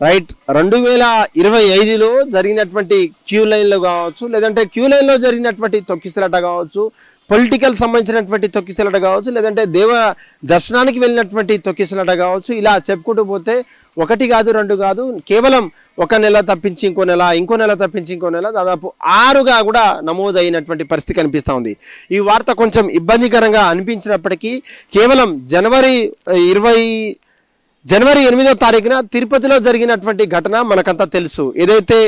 Right. రెండు వేల ఇరవై ఐదులో జరిగినటువంటి క్యూ లైన్లో కావచ్చు లేదంటే క్యూ లైన్లో జరిగినటువంటి తొక్కిసలాట కావచ్చు పొలిటికల్ సంబంధించినటువంటి తొక్కిసలాట కావచ్చు లేదంటే దేవ దర్శనానికి వెళ్ళినటువంటి తొక్కిసలాట కావచ్చు ఇలా చెప్పుకుంటూ పోతే ఒకటి కాదు రెండు కాదు కేవలం ఒక నెల తప్పించి ఇంకో నెల ఇంకో నెల తప్పించి ఇంకో నెల దాదాపు ఆరుగా కూడా నమోదైనటువంటి పరిస్థితి కనిపిస్తూ ఉంది. ఈ వార్త కొంచెం ఇబ్బందికరంగా అనిపించినప్పటికీ కేవలం జనవరి ఇరవై జనవరి ఎనిమిదో తారీఖున తిరుపతిలో జరిగినటువంటి ఘటన మనకంతా తెలుసు. ఏదైతే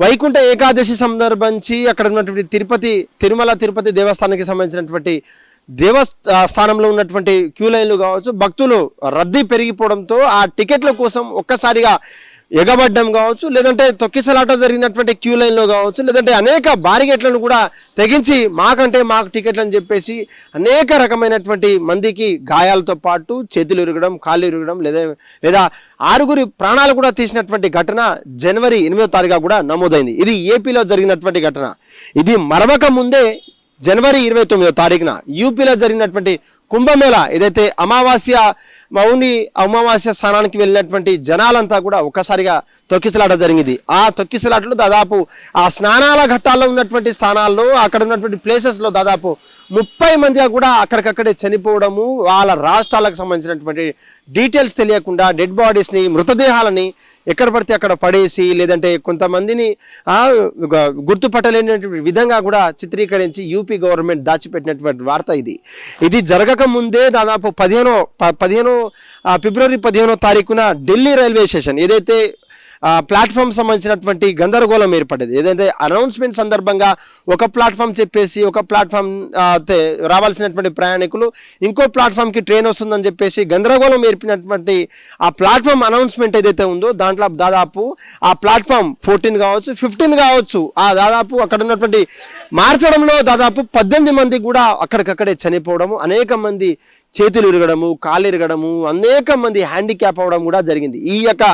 వైకుంఠ ఏకాదశి సందర్భించి అక్కడ ఉన్నటువంటి తిరుపతి తిరుమల తిరుపతి దేవస్థానానికి సంబంధించినటువంటి దేవస్థానంలో ఉన్నటువంటి క్యూ లైన్లు కావచ్చు భక్తులు రద్దీ పెరిగిపోవడంతో ఆ టికెట్ల కోసం ఒక్కసారిగా ఎగబడ్డం కావచ్చు లేదంటే తొక్కిసలాట జరిగినటువంటి క్యూ లైన్లో కావచ్చు లేదంటే అనేక బారిగేట్లను కూడా తెగించి మాకంటే మాకు టికెట్లు చెప్పేసి అనేక రకమైనటువంటి మందికి గాయాలతో పాటు చేతులు ఇరగడం కాళ్ళు ఇరగడం లేదా లేదా ఆరుగురి ప్రాణాలు కూడా తీసినటువంటి ఘటన జనవరి ఎనిమిదో తారీఖు కూడా నమోదైంది. ఇది ఏపీలో జరిగినటువంటి ఘటన. ఇది మరవక ముందే జనవరి ఇరవై తొమ్మిదో తారీఖున యూపీలో జరిగినటువంటి కుంభమేళ ఏదైతే అమావాస్య మౌని అమావాస్య స్థానానికి వెళ్ళినటువంటి జనాలంతా కూడా ఒక్కసారిగా తొక్కిసలాట జరిగింది. ఆ తొక్కిసలాటలో దాదాపు ఆ స్నానాల ఘట్టాల్లో ఉన్నటువంటి స్థానాల్లో అక్కడ ఉన్నటువంటి ప్లేసెస్లో దాదాపు ముప్పై మంది కూడా అక్కడికక్కడే చనిపోవడము వాళ్ళ రాష్ట్రాలకు సంబంధించినటువంటి డీటెయిల్స్ తెలియకుండా డెడ్ బాడీస్ని మృతదేహాలని ఎక్కడ పడితే అక్కడ పడేసి లేదంటే కొంతమందిని గుర్తుపట్టలేనటువంటి విధంగా కూడా చిత్రీకరించి యూపీ గవర్నమెంట్ దాచిపెట్టినటువంటి వార్త ఇది. ఇది జరగక ముందే దాదాపు పదిహేనో ప- పదిహేనో ఫిబ్రవరి పదిహేనో తారీఖున ఢిల్లీ రైల్వే స్టేషన్ ఏదైతే ప్లాట్ఫామ్ సంబంధించినటువంటి గందరగోళం ఏర్పడ్డది. ఏదైతే అనౌన్స్మెంట్ సందర్భంగా ఒక ప్లాట్ఫామ్ చెప్పేసి ఒక ప్లాట్ఫామ్ రావాల్సినటువంటి ప్రయాణికులు ఇంకో ప్లాట్ఫామ్కి ట్రైన్ వస్తుందని చెప్పేసి గందరగోళం ఏర్పినటువంటి ఆ ప్లాట్ఫామ్ అనౌన్స్మెంట్ ఏదైతే ఉందో దాంట్లో దాదాపు ఆ ప్లాట్ఫామ్ ఫోర్టీన్ కావచ్చు ఫిఫ్టీన్ కావచ్చు ఆ దాదాపు అక్కడ ఉన్నటువంటి మార్చడంలో దాదాపు పద్దెనిమిది మంది కూడా అక్కడికక్కడే చనిపోవడము అనేక మంది చేతులు ఇరగడము కాలు ఇరగడము అనేక మంది హ్యాండిక్యాప్ అవ్వడం కూడా జరిగింది. ఈ యొక్క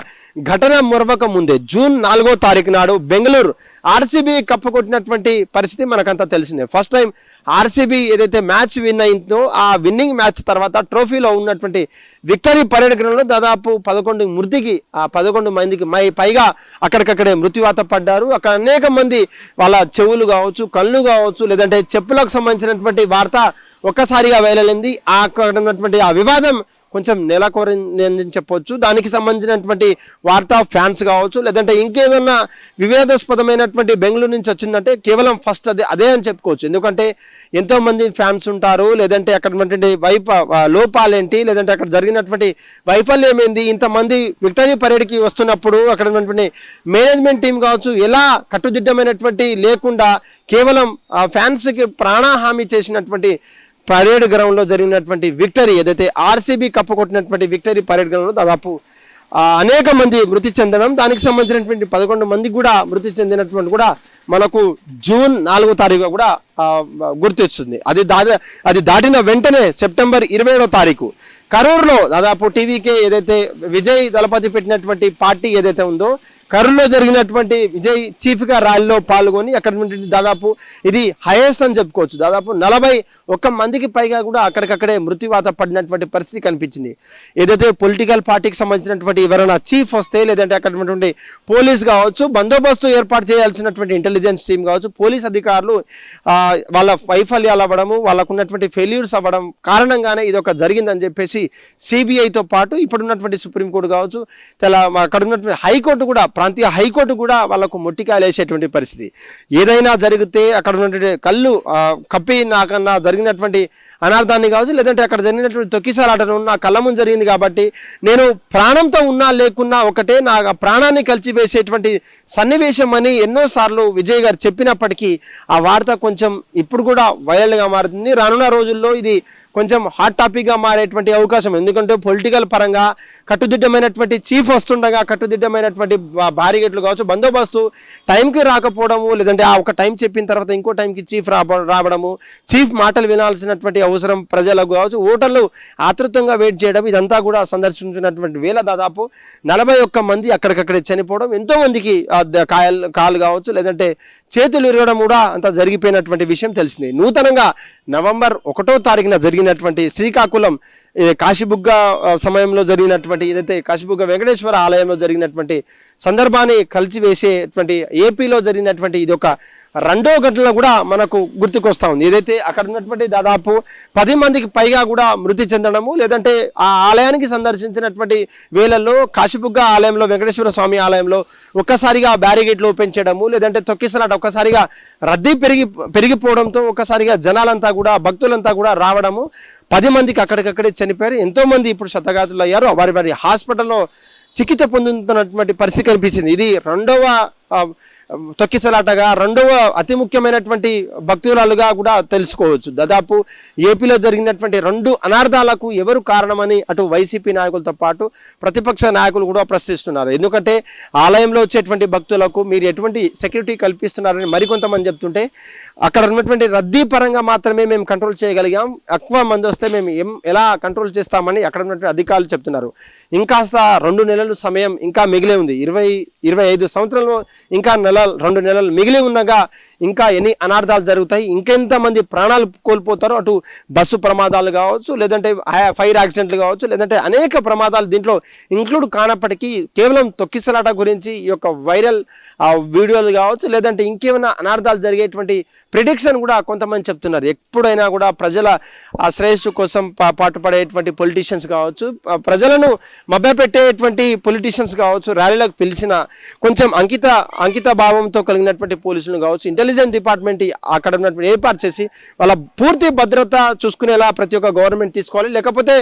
ఘటన మొరవక ముందే జూన్ నాలుగో తారీఖు నాడు బెంగళూరు ఆర్సీబీ కప్పు కొట్టినటువంటి పరిస్థితి మనకంతా తెలిసిందే. ఫస్ట్ టైం ఆర్సీబీ ఏదైతే మ్యాచ్ విన్ అయిందో ఆ విన్నింగ్ మ్యాచ్ తర్వాత ట్రోఫీలో ఉన్నటువంటి విక్టరీ పర్యటనలో దాదాపు పదకొండు మృతికి ఆ పదకొండు మందికి మై పైగా అక్కడికక్కడే మృత్యువాత పడ్డారు. అక్కడ అనేక మంది వాళ్ళ చెవులు కావచ్చు కళ్ళు కావచ్చు లేదంటే చెప్పులకు సంబంధించినటువంటి వార్త ఒక్కసారిగా వేలలింది. ఆ అక్కడ ఉన్నటువంటి ఆ వివాదం కొంచెం నెలకొరింది అని చెప్పొచ్చు. దానికి సంబంధించినటువంటి వార్తా ఫ్యాన్స్ కావచ్చు లేదంటే ఇంకేదన్నా వివాదాస్పదమైనటువంటి బెంగళూరు నుంచి వచ్చిందంటే కేవలం ఫస్ట్ అదే అదే అని చెప్పుకోవచ్చు. ఎందుకంటే ఎంతోమంది ఫ్యాన్స్ ఉంటారు లేదంటే అక్కడ వైఫ వైప లోపాలేంటి లేదంటే అక్కడ జరిగినటువంటి వైఫల్యం ఏంది ఇంతమంది విక్టరీ పరేడ్కి వస్తున్నప్పుడు అక్కడ ఉన్నటువంటి మేనేజ్మెంట్ టీం కావచ్చు ఎలా కట్టుదిట్టమైనటువంటి లేకుండా కేవలం ఆ ఫ్యాన్స్కి ప్రాణహామీ చేసినటువంటి పరేడ్ గ్రౌండ్లో జరిగినటువంటి విక్టరీ ఏదైతే ఆర్సీబీ కప్పు కొట్టినటువంటి విక్టరీ పరేడ్ గ్రౌండ్లో దాదాపు అనేక మంది మృతి చెందడం దానికి సంబంధించినటువంటి పదకొండు మంది కూడా మృతి చెందినటువంటి కూడా మనకు జూన్ నాలుగో తారీఖు కూడా గుర్తొచ్చింది. అది దాదా అది దాటిన వెంటనే సెప్టెంబర్ ఇరవై ఏడో తారీఖు. కరూరులో దాదాపు టీవీకే ఏదైతే విజయ్ దళపతి పెట్టినటువంటి పార్టీ ఏదైతే ఉందో కరూరులో జరిగినటువంటి విజయ్ చీఫ్గా ర్యాలీలో పాల్గొని అక్కడ దాదాపు ఇది హైయెస్ట్ అని చెప్పుకోవచ్చు. దాదాపు నలభై ఒక్క మందికి పైగా కూడా అక్కడికక్కడే మృత్యువాత పడినటువంటి పరిస్థితి కనిపించింది. ఏదైతే పొలిటికల్ పార్టీకి సంబంధించినటువంటి ఎవరైనా చీఫ్ వస్తే లేదంటే అక్కడ పోలీస్ కావచ్చు బందోబస్తు ఏర్పాటు చేయాల్సినటువంటి ఇంటెలిజెన్స్ టీం కావచ్చు పోలీస్ అధికారులు వాళ్ళ వైఫల్యాలు అవ్వడము వాళ్ళకున్నటువంటి ఫెయిల్యూర్స్ అవ్వడం కారణంగానే ఇది ఒక జరిగిందని చెప్పేసి సిబిఐతో పాటు ఇప్పుడున్నటువంటి సుప్రీంకోర్టు కావచ్చు తెల అక్కడ ఉన్నటువంటి హైకోర్టు కూడా ప్రాంతీయ హైకోర్టు కూడా వాళ్ళకు మొట్టికాయలు వేసేటువంటి పరిస్థితి. ఏదైనా జరిగితే అక్కడ ఉన్నటువంటి కళ్ళు కప్పి నాకన్నా జరిగినటువంటి అనార్థాన్ని కావచ్చు లేదంటే అక్కడ జరిగినటువంటి తొక్కిసలాటను నా కళ్ళ ముందు జరిగింది కాబట్టి నేను ప్రాణంతో ఉన్నా లేకున్నా ఒకటే నా ప్రాణాన్ని కలిచివేసేటువంటి సన్నివేశం అని ఎన్నోసార్లు విజయ్ గారు చెప్పినప్పటికీ ఆ వార్త కొంచెం ఇప్పుడు కూడా వైరల్గా మారుతుంది. రానున్న రోజుల్లో ఇది కొంచెం హాట్ టాపిక్గా మారేటువంటి అవకాశం. ఎందుకంటే పొలిటికల్ పరంగా కట్టుదిట్టమైనటువంటి చీఫ్ వస్తుండగా కట్టుదిట్టమైనటువంటి బారిగేట్లు కావచ్చు బందోబస్తు టైంకి రాకపోవడము లేదంటే ఆ ఒక టైం చెప్పిన తర్వాత ఇంకో టైంకి చీఫ్ రావడము చీఫ్ మాటలు వినాల్సినటువంటి అవసరం ప్రజలకు కావచ్చు ఓటర్లు ఆతృతంగా వెయిట్ చేయడం ఇదంతా కూడా సందర్శించినటువంటి వేల దాదాపు నలభై ఒక్క మంది అక్కడికక్కడే చనిపోవడం ఎంతోమందికి కాయలు కాలు కావచ్చు లేదంటే చేతులు ఇరగడం కూడా అంత జరిగిపోయినటువంటి విషయం తెలిసింది. నూతనంగా నవంబర్ ఒకటో తారీఖున జరిగిన జరిగినటువంటి శ్రీకాకుళం కాశీబుగ్గ సమయంలో జరిగినటువంటి ఏదైతే కాశీబుగ్గ వెంకటేశ్వర ఆలయంలో జరిగినటువంటి సందర్భాన్ని కలిసివేసేటువంటి ఏపీలో జరిగినటువంటి ఇది ఒక రెండో ఘటన కూడా మనకు గుర్తుకొస్తా ఉంది. ఏదైతే అక్కడ ఉన్నటువంటి దాదాపు పది మందికి పైగా కూడా మృతి చెందడము లేదంటే ఆ ఆలయానికి సందర్శించినటువంటి వేళల్లో కాశీబుగ్గ ఆలయంలో వెంకటేశ్వర స్వామి ఆలయంలో ఒక్కసారిగా బ్యారిగేట్లు ఓపెన్ చేయడము లేదంటే తొక్కిసలాట ఒక్కసారిగా రద్దీ పెరిగి పెరిగిపోవడంతో ఒక్కసారిగా జనాలంతా కూడా భక్తులంతా కూడా రావడము. పది మందికి అక్కడికక్కడే చనిపోయారు. ఎంతోమంది ఇప్పుడు శతగాతులు అయ్యారు. వారి వారి హాస్పిటల్లో చికిత్స పొందుతున్నటువంటి పరిస్థితి కనిపించింది ఇది రెండవ తొక్కిసలాటగా రెండవ అతి ముఖ్యమైనటువంటి భక్తురాలుగా కూడా తెలుసుకోవచ్చు. దాదాపు ఏపీలో జరిగినటువంటి రెండు అనార్థాలకు ఎవరు కారణమని అటు వైసీపీ నాయకులతో పాటు ప్రతిపక్ష నాయకులు కూడా ప్రశ్నిస్తున్నారు. ఎందుకంటే ఆలయంలో వచ్చేటువంటి భక్తులకు మీరు ఎటువంటి సెక్యూరిటీ కల్పిస్తున్నారని మరికొంతమంది చెప్తుంటే అక్కడ ఉన్నటువంటి రద్దీ పరంగా మాత్రమే మేము కంట్రోల్ చేయగలిగాం. ఎక్కువ మంది వస్తే మేము ఏం ఎలా కంట్రోల్ చేస్తామని అక్కడ ఉన్నటువంటి అధికారులు చెప్తున్నారు. ఇంకాస్త రెండు నెలలు సమయం ఇంకా మిగిలే ఉంది. ఇరవై ఇరవై ఐదు సంవత్సరంలో ఇంకా నెల రెండు నెలలు మిగిలి ఉండగా ఇంకా ఎన్ని అనార్థాలు జరుగుతాయి ఇంకెంతమంది ప్రాణాలు కోల్పోతారో అటు బస్సు ప్రమాదాలు కావచ్చు లేదంటే ఫైర్ యాక్సిడెంట్లు కావచ్చు లేదంటే అనేక ప్రమాదాలు దీంట్లో ఇంక్లూడ్ కానప్పటికీ కేవలం తొక్కిసలాట గురించి ఈ యొక్క వైరల్ ఆ, వీడియోలు కావచ్చు లేదంటే ఇంకేమైనా అనార్థాలు జరిగేటువంటి ప్రిడిక్షన్ కూడా కొంతమంది చెప్తున్నారు. ఎప్పుడైనా కూడా ప్రజల ఆ శ్రేయస్సు కోసం పా- పాటుపడేటువంటి పొలిటీషియన్స్ కావచ్చు ప్రజలను మభ్యపెట్టేటువంటి పొలిటీషియన్స్ కావచ్చు ర్యాలీలకు పిలిచిన కొంచెం అంకిత అంకిత భావంతో కలిగినటువంటి పోలీసులు కావచ్చు ఇంటెలిజెన్స్ డిపార్ట్మెంట్ అక్కడ ఉన్నటువంటి ఏర్పాటు చేసి వాళ్ళ పూర్తి భద్రత చూసుకునేలా ప్రతి ఒక్క గవర్నమెంట్ తీసుకోవాలి. లేకపోతే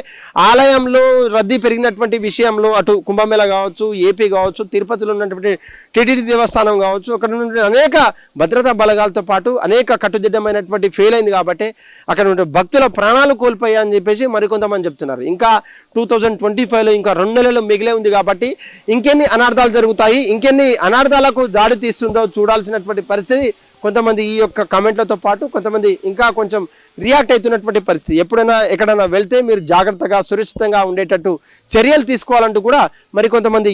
ఆలయంలో రద్దీ పెరిగినటువంటి విషయంలో అటు కుంభమేళ కావచ్చు ఏపీ కావచ్చు తిరుపతిలో ఉన్నటువంటి టీటీడీ దేవస్థానం కావచ్చు అక్కడ ఉన్నటువంటి అనేక భద్రతా బలగాలతో పాటు అనేక కట్టుదిడ్డమైనటువంటి ఫెయిల్ అయింది కాబట్టి అక్కడ ఉన్న భక్తుల ప్రాణాలు కోల్పోయాయని చెప్పేసి మరికొంతమంది చెప్తున్నారు. ఇంకా టూ థౌజండ్ ట్వంటీ ఫైవ్లో ఇంకా రెండు నెలలు మిగిలే ఉంది కాబట్టి ఇంకెన్ని అనార్థాలు జరుగుతాయి ఇంకెన్ని అనార్థాలకు దాడి తీస్తుందో చూడాల్సినటువంటి పరిస్థితి. కొంతమంది ఈ యొక్క కమెంట్లతో పాటు కొంతమంది ఇంకా కొంచెం రియాక్ట్ అవుతున్నటువంటి పరిస్థితి. ఎప్పుడైనా ఎక్కడైనా వెళ్తే మీరు జాగ్రత్తగా సురక్షితంగా ఉండేటట్టు చర్యలు తీసుకోవాలంటూ కూడా మరి కొంతమంది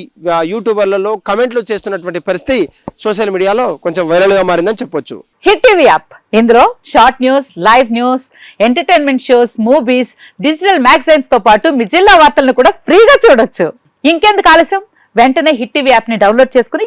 యూట్యూబర్లలో కమెంట్లు చేస్తున్నటువంటి పరిస్థితి సోషల్ మీడియాలో కొంచెం వైరల్గా మారిందని చెప్పొచ్చు. Hit TV app. ఇందులో short news live news entertainment shows movies digital మ్యాగజైన్స్తో పాటు మీ జిల్లా వార్తలను కూడా ఫ్రీగా చూడొచ్చు. ఇంకెందుకు ఆలస్యం? వెంటనే హిట్ టీవీ యాప్ని డౌన్లోడ్ చేసుకుని